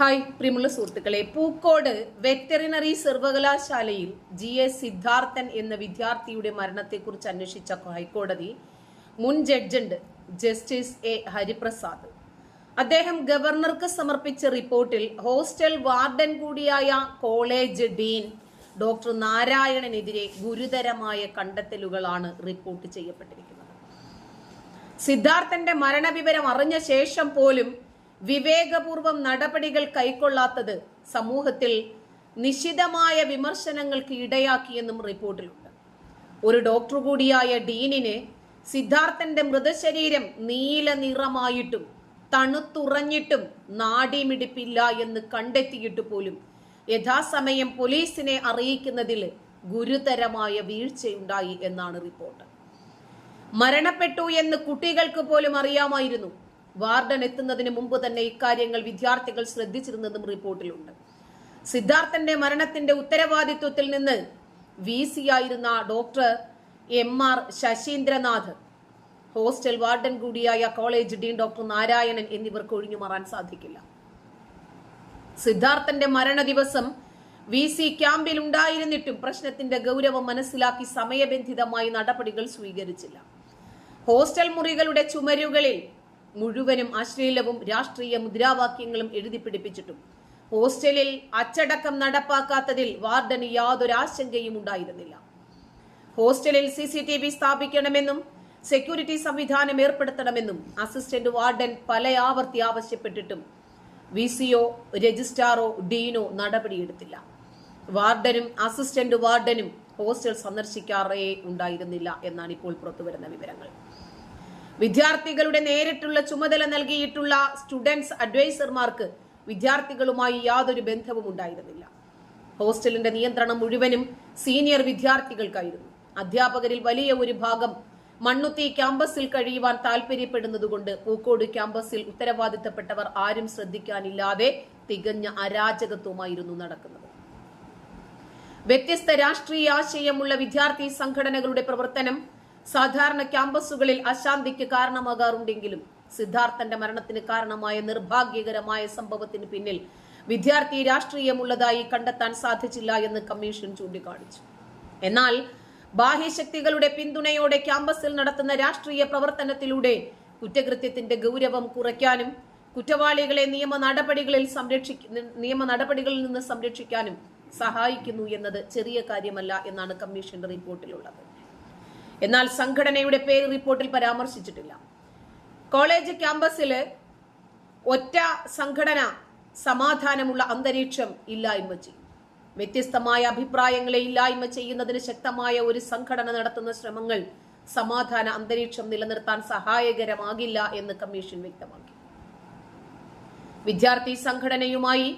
Hi പ്രിയമുള്ള സുഹൃത്തുക്കളെ. Pookode veterinary സർവകലാശാലയിൽ ജി എസ് സിദ്ധാർത്ഥൻ എന്ന വിദ്യാർത്ഥിയുടെ മരണത്തെക്കുറിച്ച് അന്വേഷിച്ച ഹൈക്കോടതി മുൻ ജഡ്ജുണ്ട് ജസ്റ്റിസ് എ ഹരിപ്രസാദ്. അദ്ദേഹം ഗവർണർക്ക് സമർപ്പിച്ച റിപ്പോർട്ടിൽ ഹോസ്റ്റൽ വാർഡൻ കൂടിയായ കോളേജ് ഡീൻ ഡോക്ടർ നാരായണനെതിരെ ഗുരുതരമായ കണ്ടെത്തലുകളാണ് റിപ്പോർട്ട് ചെയ്യപ്പെട്ടിരിക്കുന്നത്. സിദ്ധാർത്ഥന്റെ മരണവിവരം അറിഞ്ഞ ശേഷം പോലും വിവേകപൂർവം നടപടികൾ കൈക്കൊള്ളാത്തത് സമൂഹത്തിൽ നിശിതമായ വിമർശനങ്ങൾക്ക് ഇടയാക്കിയെന്നും റിപ്പോർട്ടിലുണ്ട്. ഒരു ഡോക്ടർ കൂടിയായ ഡീനിന് സിദ്ധാർത്ഥന്റെ മൃതശരീരം നീല നിറമായിട്ടും തണുത്തുറഞ്ഞിട്ടും നാടിമിടിപ്പില്ല എന്ന് കണ്ടെത്തിയിട്ട് പോലും യഥാസമയം പോലീസിനെ അറിയിക്കുന്നതിൽ ഗുരുതരമായ വീഴ്ചയുണ്ടായി എന്നാണ് റിപ്പോർട്ട്. മരണപ്പെട്ടു എന്ന് കുട്ടികൾക്ക് പോലും അറിയാമായിരുന്നു. വാർഡൻ എത്തുന്നതിന് മുമ്പ് തന്നെ ഇക്കാര്യങ്ങൾ വിദ്യാർത്ഥികൾ ശ്രദ്ധിച്ചിരുന്നതും റിപ്പോർട്ടിലുണ്ട്. സിദ്ധാർത്ഥന്റെ മരണത്തിന്റെ ഉത്തരവാദിത്വത്തിൽ നിന്ന് വി സി ആയിരുന്ന doctor M R Sasindranath hostel warden കൂടിയായ കോളേജ് ഡീൻ ഡോക്ടർ നാരായണൻ എന്നിവർക്ക് ഒഴിഞ്ഞു മാറാൻ സാധിക്കില്ല. സിദ്ധാർത്ഥന്റെ മരണ ദിവസം വി സി ക്യാമ്പിൽ ഉണ്ടായിരുന്നിട്ടും പ്രശ്നത്തിന്റെ ഗൗരവം മനസ്സിലാക്കി സമയബന്ധിതമായി നടപടികൾ സ്വീകരിച്ചില്ല. ഹോസ്റ്റൽ മുറികളുടെ ചുമരുകളിൽ മുഴുവനും അശ്ലീലവും രാഷ്ട്രീയ മുദ്രാവാക്യങ്ങളും എഴുതി പിടിപ്പിച്ചിട്ടും. ഹോസ്റ്റലിൽ അച്ചടക്കം നടപ്പാക്കാത്തതിൽ വാർഡന് യാതൊരു ആശങ്കയും ഉണ്ടായിരുന്നില്ല. ഹോസ്റ്റലിൽ സി സി ടി വി സ്ഥാപിക്കണമെന്നും സെക്യൂരിറ്റി സംവിധാനം ഏർപ്പെടുത്തണമെന്നും അസിസ്റ്റന്റ് വാർഡൻ പല ആവർത്തി ആവശ്യപ്പെട്ടിട്ടും വി സിഒ രജിസ്ട്രാറോ ഡീനോ നടപടിയെടുത്തില്ല. വാർഡനും അസിസ്റ്റന്റ് വാർഡനും ഹോസ്റ്റൽ സന്ദർശിക്കാറേ ഉണ്ടായിരുന്നില്ല എന്നാണ് ഇപ്പോൾ പുറത്തുവരുന്ന വിവരങ്ങൾ. വിദ്യാർത്ഥികളുടെ നേരിട്ടുള്ള ചുമതല നൽകിയിട്ടുള്ള സ്റ്റുഡൻസ് അഡ്വൈസർമാർക്ക് വിദ്യാർത്ഥികളുമായി യാതൊരു ബന്ധവും ഉണ്ടായിരുന്നില്ല. ഹോസ്റ്റലിന്റെ നിയന്ത്രണം മുഴുവനും സീനിയർ വിദ്യാർത്ഥികൾക്കായിരുന്നു. അധ്യാപകരിൽ വലിയ ഒരു ഭാഗം മണ്ണുത്തി ക്യാമ്പസിൽ കഴിയുവാൻ താല്പര്യപ്പെടുന്നതുകൊണ്ട് പൂക്കോട് ക്യാമ്പസിൽ ഉത്തരവാദിത്തപ്പെട്ടവർ ആരും ശ്രദ്ധിക്കാനില്ലാതെ തികഞ്ഞ അരാജകത്വമായിരുന്നു നടക്കുന്നത്. വ്യത്യസ്ത രാഷ്ട്രീയ ആശയമുള്ള വിദ്യാർത്ഥി സംഘടനകളുടെ പ്രവർത്തനം സാധാരണ ക്യാമ്പസുകളിൽ അശാന്തിക്ക് കാരണമാകാറുണ്ടെങ്കിലും സിദ്ധാർത്ഥന്റെ മരണത്തിന് കാരണമായ നിർഭാഗ്യകരമായ സംഭവത്തിന് പിന്നിൽ വിദ്യാർത്ഥി രാഷ്ട്രീയമുള്ളതായി കണ്ടെത്താൻ സാധിച്ചില്ല എന്ന് കമ്മീഷൻ ചൂണ്ടിക്കാണിച്ചു. എന്നാൽ ബാഹ്യശക്തികളുടെ പിന്തുണയോടെ ക്യാമ്പസിൽ നടത്തുന്ന രാഷ്ട്രീയ പ്രവർത്തനത്തിലൂടെ കുറ്റകൃത്യത്തിന്റെ ഗൗരവം കുറയ്ക്കാനും കുറ്റവാളികളെ നിയമ നടപടികളിൽ സംരക്ഷി നിയമ നടപടികളിൽ നിന്ന് സംരക്ഷിക്കാനും സഹായിക്കുന്നു എന്നത് ചെറിയ കാര്യമല്ല എന്നാണ് കമ്മീഷൻ റിപ്പോർട്ടിലുള്ളത്. എന്നാൽ സംഘടനയുടെ പേര് റിപ്പോർട്ടിൽ പരാമർശിച്ചിട്ടില്ല. കോളേജ് ക്യാമ്പസിൽ ഒറ്റ സംഘടന സമാധാനമുള്ള അന്തരീക്ഷം ഇല്ലായ്മ ചെയ്യും. വ്യത്യസ്തമായ അഭിപ്രായങ്ങളെ ഇല്ലായ്മ ചെയ്യുന്നതിന് ശക്തമായ ഒരു സംഘടന നടത്തുന്ന ശ്രമങ്ങൾ സമാധാന അന്തരീക്ഷം നിലനിർത്താൻ സഹായകരമാകില്ല എന്ന് കമ്മീഷൻ വ്യക്തമാക്കി. വിദ്യാർത്ഥി സംഘടനയുമായി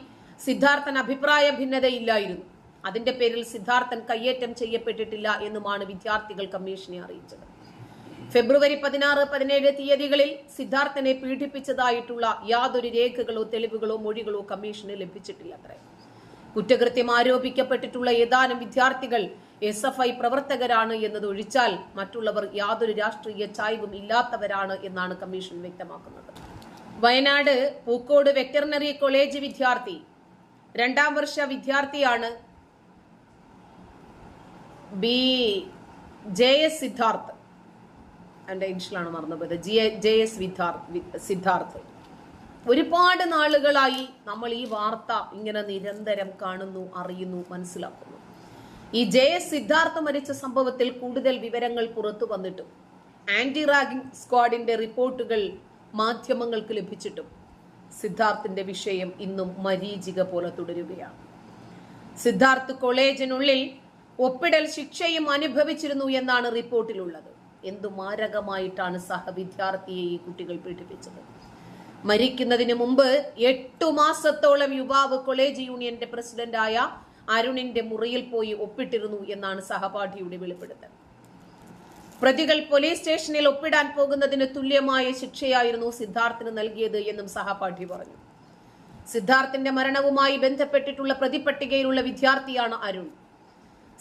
സിദ്ധാർത്ഥൻ അഭിപ്രായ ഭിന്നതയില്ലായിരുന്നു. അതിന്റെ പേരിൽ സിദ്ധാർത്ഥൻ കയ്യേറ്റം ചെയ്യപ്പെട്ടിട്ടില്ല എന്നുമാണ് വിദ്യാർത്ഥികൾ കമ്മീഷനെ അറിയിച്ചത്. ഫെബ്രുവരി പതിനാറ് പതിനേഴ് തീയതികളിൽ സിദ്ധാർത്ഥനെ പീഡിപ്പിച്ചതായിട്ടുള്ള യാതൊരു രേഖകളോ തെളിവുകളോ മൊഴികളോ കമ്മീഷന് ലഭിച്ചിട്ടില്ല കുറ്റകൃത്യം ആരോപിക്കപ്പെട്ടിട്ടുള്ള ഏതാനും വിദ്യാർത്ഥികൾ എസ് എഫ് ഐ പ്രവർത്തകരാണ് എന്നത് ഒഴിച്ചാൽ മറ്റുള്ളവർ യാതൊരു രാഷ്ട്രീയ ചായ്വും ഇല്ലാത്തവരാണ് എന്നാണ് കമ്മീഷൻ വ്യക്തമാക്കുന്നത്. വയനാട് പൂക്കോട് വെറ്ററിനറി കോളേജ് വിദ്യാർത്ഥി രണ്ടാം വർഷ വിദ്യാർത്ഥിയാണ് ബി ജെ എസ് സിദ്ധാർത്ഥ്. എന്റെ ഇൻഷിലാണ് മറന്നുപോയത്. G J S Siddharth. ഒരുപാട് നാളുകളായി നമ്മൾ ഈ വാർത്ത ഇങ്ങനെ നിരന്തരം കാണുന്നു അറിയുന്നു മനസ്സിലാക്കുന്നു. ഈ ജെ എസ് സിദ്ധാർത്ഥ് മരിച്ച സംഭവത്തിൽ കൂടുതൽ വിവരങ്ങൾ പുറത്തു വന്നിട്ടും ആന്റി റാഗിംഗ് സ്ക്വാഡിന്റെ റിപ്പോർട്ടുകൾ മാധ്യമങ്ങൾക്ക് ലഭിച്ചിട്ടും സിദ്ധാർത്ഥിന്റെ വിഷയം ഇന്നും മരീചിക പോലെ തുടരുകയാണ്. സിദ്ധാർത്ഥ് കോളേജിനുള്ളിൽ ഒപ്പിടൽ ശിക്ഷയും അനുഭവിച്ചിരുന്നു എന്നാണ് റിപ്പോർട്ടിലുള്ളത്. എന്തു മാരകമായിട്ടാണ് സഹവിദ്യാർത്ഥിയെ ഈ കുട്ടികൾ പീഡിപ്പിച്ചത്? മരിക്കുന്നതിന് മുമ്പ് എട്ടു മാസത്തോളം യുവാവ് കോളേജ് യൂണിയന്റെ പ്രസിഡന്റായ അരുണിന്റെ മുറിയിൽ പോയി ഒപ്പിട്ടിരുന്നു എന്നാണ് സഹപാഠിയുടെ വെളിപ്പെടുത്തൽ. പ്രതികൾ പോലീസ് സ്റ്റേഷനിൽ ഒപ്പിടാൻ പോകുന്നതിന് തുല്യമായ ശിക്ഷയായിരുന്നു സിദ്ധാർത്ഥിന് നൽകിയത് എന്നും സഹപാഠി പറഞ്ഞു. സിദ്ധാർത്ഥിന്റെ മരണവുമായി ബന്ധപ്പെട്ടിട്ടുള്ള പ്രതിപട്ടികയിലുള്ള വിദ്യാർത്ഥിയാണ് അരുൺ.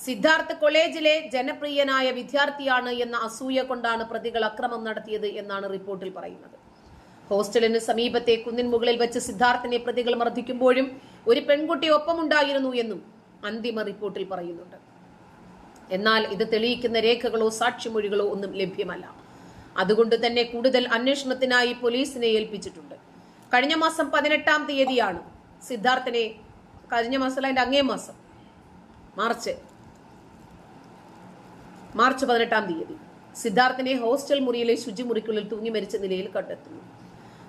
സിദ്ധാർത്ഥ് കോളേജിലെ ജനപ്രിയനായ വിദ്യാർത്ഥിയാണ് എന്ന അസൂയ കൊണ്ടാണ് പ്രതികൾ അക്രമം നടത്തിയത് എന്നാണ് റിപ്പോർട്ടിൽ പറയുന്നത്. ഹോസ്റ്റലിന് സമീപത്തെ കുന്നിൻ മുകളിൽ വെച്ച് സിദ്ധാർത്ഥിനെ പ്രതികൾ മർദ്ദിക്കുമ്പോഴും ഒരു പെൺകുട്ടി ഒപ്പമുണ്ടായിരുന്നു എന്നും അന്തിമ റിപ്പോർട്ടിൽ പറയുന്നുണ്ട്. എന്നാൽ ഇത് തെളിയിക്കുന്ന രേഖകളോ സാക്ഷിമൊഴികളോ ഒന്നും ലഭ്യമല്ല. അതുകൊണ്ട് തന്നെ കൂടുതൽ അന്വേഷണത്തിനായി പോലീസിനെ ഏൽപ്പിച്ചിട്ടുണ്ട്. കഴിഞ്ഞ മാസം പതിനെട്ടാം തീയതിയാണ് സിദ്ധാർത്ഥിനെ കഴിഞ്ഞ മാസം അല്ല അങ്ങേ മാസം മാർച്ച് മാർച്ച് പതിനെട്ടാം തീയതി. സിദ്ധാർത്ഥിനെ ഹോസ്റ്റൽ മുറിയിലെ ശുചിമുറിക്കുള്ളിൽ തൂങ്ങി മരിച്ച നിലയിൽ കണ്ടെത്തുന്നു.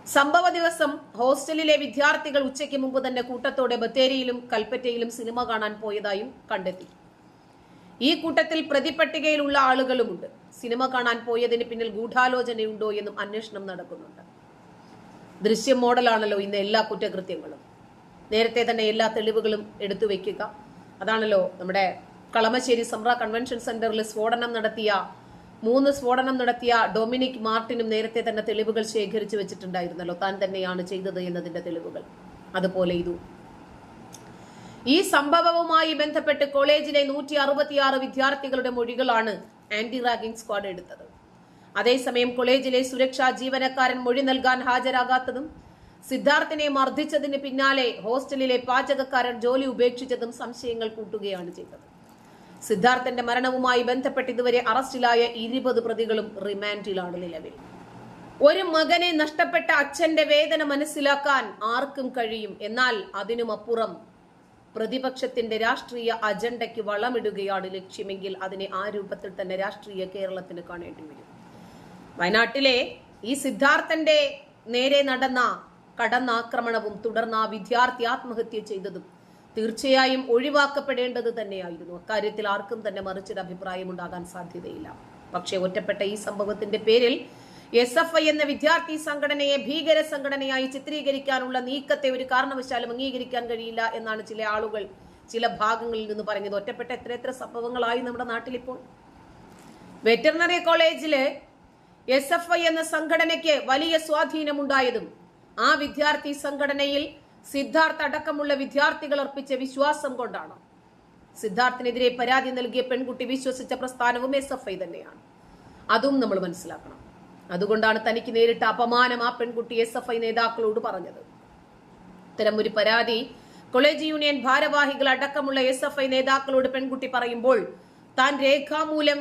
സംഭവ ദിവസം ഹോസ്റ്റലിലെ വിദ്യാർത്ഥികൾ ഉച്ചയ്ക്ക് മുമ്പ് തന്നെ കൂട്ടത്തോടെ ബത്തേരിയിലും കൽപ്പറ്റയിലും സിനിമ കാണാൻ പോയതായും കണ്ടെത്തി. ഈ കൂട്ടത്തിൽ പ്രതിപട്ടികയിലുള്ള ആളുകളുമുണ്ട്. സിനിമ കാണാൻ പോയതിന് പിന്നിൽ ഗൂഢാലോചനയുണ്ടോ എന്നും അന്വേഷണം നടക്കുന്നുണ്ട്. ദൃശ്യം മോഡലാണല്ലോ ഇന്ന് എല്ലാ കുറ്റകൃത്യങ്ങളും. നേരത്തെ തന്നെ എല്ലാ തെളിവുകളും എടുത്തു വയ്ക്കുക. അതാണല്ലോ നമ്മുടെ കളമശ്ശേരി സമ്ര കൺവെൻഷൻ സെന്ററിൽ സ്ഫോടനം നടത്തിയ മൂന്ന് സ്ഫോടനം നടത്തിയ ഡൊമിനിക് മാർട്ടിനും നേരത്തെ തന്നെ തെളിവുകൾ ശേഖരിച്ചു വെച്ചിട്ടുണ്ടായിരുന്നല്ലോ. താൻ തന്നെയാണ് ചെയ്തത് എന്നതിന്റെ തെളിവുകൾ. അതുപോലെ ഇതു. ഈ സംഭവവുമായി ബന്ധപ്പെട്ട് കോളേജിലെ നൂറ്റി അറുപത്തിയാറ് വിദ്യാർത്ഥികളുടെ മൊഴികളാണ് ആന്റി റാഗിംഗ് സ്ക്വാഡ് എടുത്തത്. അതേസമയം കോളേജിലെ സുരക്ഷാ ജീവനക്കാരൻ മൊഴി നൽകാൻ ഹാജരാകാത്തതും സിദ്ധാർത്ഥിനെ മർദ്ദിച്ചതിന് പിന്നാലെ ഹോസ്റ്റലിലെ പാചകക്കാരൻ ജോലി ഉപേക്ഷിച്ചതും സംശയങ്ങൾ കൂട്ടുകയാണ് ചെയ്തത്. സിദ്ധാർത്ഥന്റെ മരണവുമായി ബന്ധപ്പെട്ട് ഇതുവരെ അറസ്റ്റിലായ ഇരുപത് പ്രതികളും റിമാൻഡിലാണ് നിലവിൽ. ഒരു മകനെ നഷ്ടപ്പെട്ട അച്ഛന്റെ വേദന മനസ്സിലാക്കാൻ ആർക്കും കഴിയും. എന്നാൽ അതിനുമപ്പുറം പ്രതിപക്ഷത്തിന്റെ രാഷ്ട്രീയ അജണ്ടയ്ക്ക് വളമിടുകയാണ് ലക്ഷ്യമെങ്കിൽ അതിനെ ആ രൂപത്തിൽ തന്നെ രാഷ്ട്രീയ കേരളത്തിന് കാണേണ്ടി വരും. വയനാട്ടിലെ ഈ സിദ്ധാർത്ഥന്റെ നേരെ നടന്ന കടന്നാക്രമണവും തുടർന്ന് ആ വിദ്യാർത്ഥി ആത്മഹത്യ ചെയ്തതും തീർച്ചയായും ഒഴിവാക്കപ്പെടേണ്ടത് തന്നെയായിരുന്നു. അക്കാര്യത്തിൽ ആർക്കും തന്നെ മറിച്ചൊരു അഭിപ്രായം ഉണ്ടാകാൻ സാധ്യതയില്ല. പക്ഷേ ഒറ്റപ്പെട്ട ഈ സംഭവത്തിന്റെ പേരിൽ എസ് എഫ് ഐ എന്ന വിദ്യാർത്ഥി സംഘടനയെ ഭീകര സംഘടനയായി ചിത്രീകരിക്കാനുള്ള നീക്കത്തെ ഒരു കാരണവശാലും അംഗീകരിക്കാൻ കഴിയില്ല എന്നാണ് ചില ആളുകൾ ചില ഭാഗങ്ങളിൽ നിന്ന് പറഞ്ഞത് ഒറ്റപ്പെട്ട എത്ര എത്ര സംഭവങ്ങളായി നമ്മുടെ നാട്ടിലിപ്പോൾ? വെറ്ററിനറി കോളേജിലെ എസ് എഫ് ഐ എന്ന സംഘടനയ്ക്ക് വലിയ സ്വാധീനമുണ്ടായതും ആ വിദ്യാർത്ഥി സംഘടനയിൽ സിദ്ധാർത്ഥ് അടക്കമുള്ള വിദ്യാർത്ഥികൾ അർപ്പിച്ച വിശ്വാസം കൊണ്ടാണ്. സിദ്ധാർത്ഥിനെതിരെ പരാതി നൽകിയ പെൺകുട്ടി വിശ്വസിച്ച പ്രസ്ഥാനവും എസ് എഫ് ഐ തന്നെയാണ്. അതും നമ്മൾ മനസ്സിലാക്കണം. അതുകൊണ്ടാണ് തനിക്ക് നേരിട്ട അപമാനം ആ പെൺകുട്ടി എസ് എഫ് ഐ നേതാക്കളോട് പറഞ്ഞത്. ഇത്തരം ഒരു പരാതി കോളേജ് യൂണിയൻ ഭാരവാഹികൾ അടക്കമുള്ള എസ് എഫ് ഐ നേതാക്കളോട് പെൺകുട്ടി പറയുമ്പോൾ താൻ രേഖാമൂലം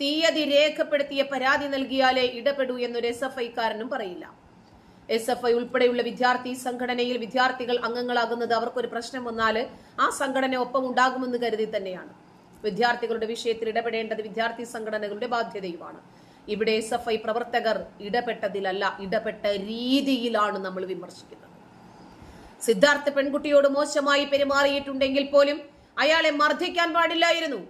തീയതി രേഖപ്പെടുത്തിയ പരാതി നൽകിയാലേ ഇടപെടൂ എന്നൊരു എസ് എഫ് ഐക്കാരനും പറയില്ല. എസ് എഫ് ഐ ഉൾപ്പെടെയുള്ള വിദ്യാർത്ഥി സംഘടനയിൽ വിദ്യാർത്ഥികൾ അംഗങ്ങളാകുന്നത് അവർക്കൊരു പ്രശ്നം വന്നാൽ ആ സംഘടന ഒപ്പം ഉണ്ടാകുമെന്ന് കരുതി തന്നെയാണ്. വിദ്യാർത്ഥികളുടെ വിഷയത്തിൽ ഇടപെടേണ്ടത് വിദ്യാർത്ഥി സംഘടനകളുടെ ബാധ്യതയുമാണ്. ഇവിടെ എസ് എഫ് ഐ പ്രവർത്തകർ ഇടപെട്ടതിലല്ല ഇടപെട്ട രീതിയിലാണ് നമ്മൾ വിമർശിക്കുന്നത്. സിദ്ധാർത്ഥ് പെൺകുട്ടിയോട് മോശമായി പെരുമാറിയിട്ടുണ്ടെങ്കിൽ പോലും അയാളെ മർദ്ദിക്കാൻ പാടില്ലായിരുന്നു.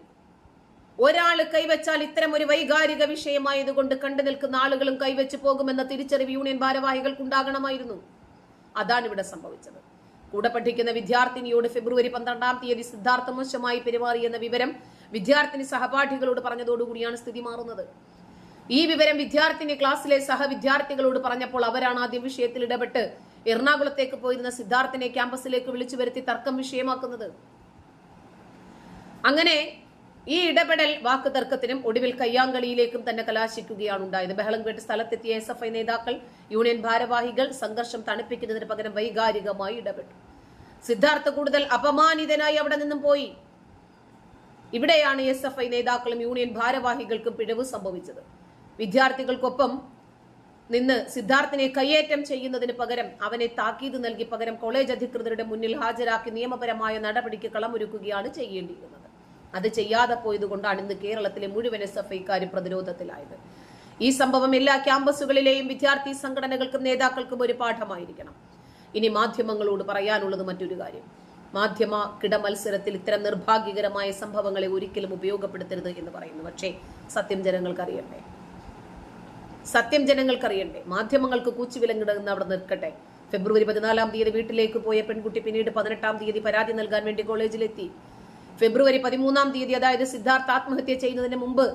ഒരാൾ കൈവച്ചാൽ ഇത്തരം ഒരു വൈകാരിക വിഷയമായതുകൊണ്ട് കണ്ടു നിൽക്കുന്ന ആളുകളും കൈവച്ചു പോകുമെന്ന തിരിച്ചറിവ് യൂണിയൻ ഭാരവാഹികൾക്കുണ്ടാകണമായിരുന്നു. അതാണ് ഇവിടെ സംഭവിച്ചത്. കൂടെ പഠിക്കുന്ന വിദ്യാർത്ഥിനിയോട് ഫെബ്രുവരി പന്ത്രണ്ടാം തീയതി സിദ്ധാർത്ഥ മോശമായി പെരുമാറിയെന്ന വിവരം വിദ്യാർത്ഥിനി സഹപാഠികളോട് പറഞ്ഞതോടുകൂടിയാണ് സ്ഥിതി മാറുന്നത്. ഈ വിവരം വിദ്യാർത്ഥിനി ക്ലാസ്സിലെ സഹവിദ്യാർത്ഥികളോട് പറഞ്ഞപ്പോൾ അവരാണ് ആദ്യം വിഷയത്തിൽ ഇടപെട്ട് എറണാകുളത്തേക്ക് പോയിരുന്ന സിദ്ധാർത്ഥിനെ ക്യാമ്പസിലേക്ക് വിളിച്ചു വരുത്തി തർക്കം വിഷയമാക്കുന്നത്. അങ്ങനെ ഈ ഇടപെടൽ വാക്ക് തർക്കത്തിനും ഒടുവിൽ കയ്യാങ്കളിയിലേക്കും തന്നെ കലാശിക്കുകയാണ് ഉണ്ടായത് ബഹളം കേട്ട് സ്ഥലത്തെത്തിയ എസ് എഫ് ഐ നേതാക്കൾ യൂണിയൻ ഭാരവാഹികൾ സംഘർഷം തണുപ്പിക്കുന്നതിന് പകരം വൈകാരികമായി ഇടപെട്ടു. സിദ്ധാർത്ഥ കൂടുതൽ അപമാനിതനായി അവിടെ നിന്നും പോയി. ഇവിടെയാണ് എസ് എഫ് ഐ നേതാക്കളും യൂണിയൻ ഭാരവാഹികൾക്കും പിഴവ് സംഭവിച്ചത്. വിദ്യാർത്ഥികൾക്കൊപ്പം നിന്ന് സിദ്ധാർത്ഥിനെ കയ്യേറ്റം ചെയ്യുന്നതിന് പകരം അവനെ താക്കീത് നൽകി പകരം കോളേജ് അധികൃതരുടെ മുന്നിൽ ഹാജരാക്കി നിയമപരമായ നടപടിക്ക് കളമൊരുക്കുകയാണ് ചെയ്യേണ്ടിയിരുന്നത്. അത് ചെയ്യാതെ പോയതുകൊണ്ടാണ് ഇന്ന് കേരളത്തിലെ മുഴുവൻ എസ് എഫ് ഐക്കാരും പ്രതിരോധത്തിലായത്. ഈ സംഭവം എല്ലാ ക്യാമ്പസുകളിലെയും വിദ്യാർത്ഥി സംഘടനകൾക്കും നേതാക്കൾക്കും ഒരു പാഠമായിരിക്കണം. ഇനി മാധ്യമങ്ങളോട് പറയാനുള്ളത് മറ്റൊരു കാര്യം. മാധ്യമ കിട മത്സരത്തിൽ ഇത്തരം നിർഭാഗ്യകരമായ സംഭവങ്ങളെ ഒരിക്കലും ഉപയോഗപ്പെടുത്തരുത് എന്ന് പറയുന്നു. പക്ഷേ സത്യം ജനങ്ങൾക്ക് അറിയണ്ടേ സത്യം ജനങ്ങൾക്കറിയണ്ടേ? മാധ്യമങ്ങൾക്ക് കൂച്ചുവിലങ്ങിടുന്ന അവിടെ നിൽക്കട്ടെ. ഫെബ്രുവരി പതിനാലാം തീയതി വീട്ടിലേക്ക് പോയ പെൺകുട്ടി പിന്നീട് പതിനെട്ടാം തീയതി പരാതി നൽകാൻ വേണ്ടി കോളേജിലെത്തി. ഫെബ്രുവരി പതിമൂന്നാം തീയതി അതായത് സിദ്ധാർത്ഥ ആത്മഹത്യ ചെയ്യുന്നതിന് മുമ്പ്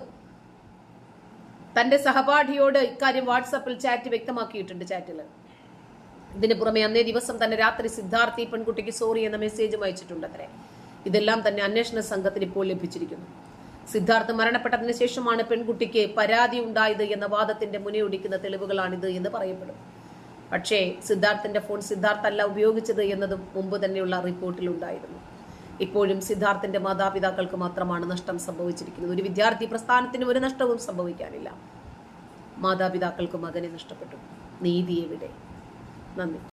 തന്റെ സഹപാഠിയോട് ഇക്കാര്യം വാട്സാപ്പിൽ ചാറ്റ് വ്യക്തമാക്കിയിട്ടുണ്ട് ചാറ്റിൽ ഇതിന് പുറമെ അന്നേ ദിവസം തന്നെ രാത്രി സിദ്ധാർത്ഥി പെൺകുട്ടിക്ക് സോറി എന്ന മെസ്സേജും അയച്ചിട്ടുണ്ട് അത്രേ. ഇതെല്ലാം തന്നെ അന്വേഷണ സംഘത്തിന് ഇപ്പോൾ ലഭിച്ചിരിക്കുന്നു. സിദ്ധാർത്ഥ് മരണപ്പെട്ടതിന് ശേഷമാണ് പെൺകുട്ടിക്ക് പരാതി ഉണ്ടായത് എന്ന വാദത്തിന്റെ മുനയൊടിക്കുന്ന തെളിവുകളാണിത് എന്ന് പറയപ്പെടും. പക്ഷേ സിദ്ധാർത്ഥിന്റെ ഫോൺ സിദ്ധാർത്ഥ അല്ല ഉപയോഗിച്ചത് എന്നതും മുമ്പ് തന്നെയുള്ള റിപ്പോർട്ടിലുണ്ടായിരുന്നു ഇപ്പോഴും സിദ്ധാർത്ഥന്റെ മാതാപിതാക്കൾക്ക് മാത്രമാണ് നഷ്ടം സംഭവിച്ചിരിക്കുന്നത്. ഒരു വിദ്യാർത്ഥി പ്രസ്ഥാനത്തിന് ഒരു നഷ്ടവും സംഭവിക്കാനില്ല. മാതാപിതാക്കൾക്ക് മകനെ നഷ്ടപ്പെട്ടു. നീതി എവിടെ? നന്ദി.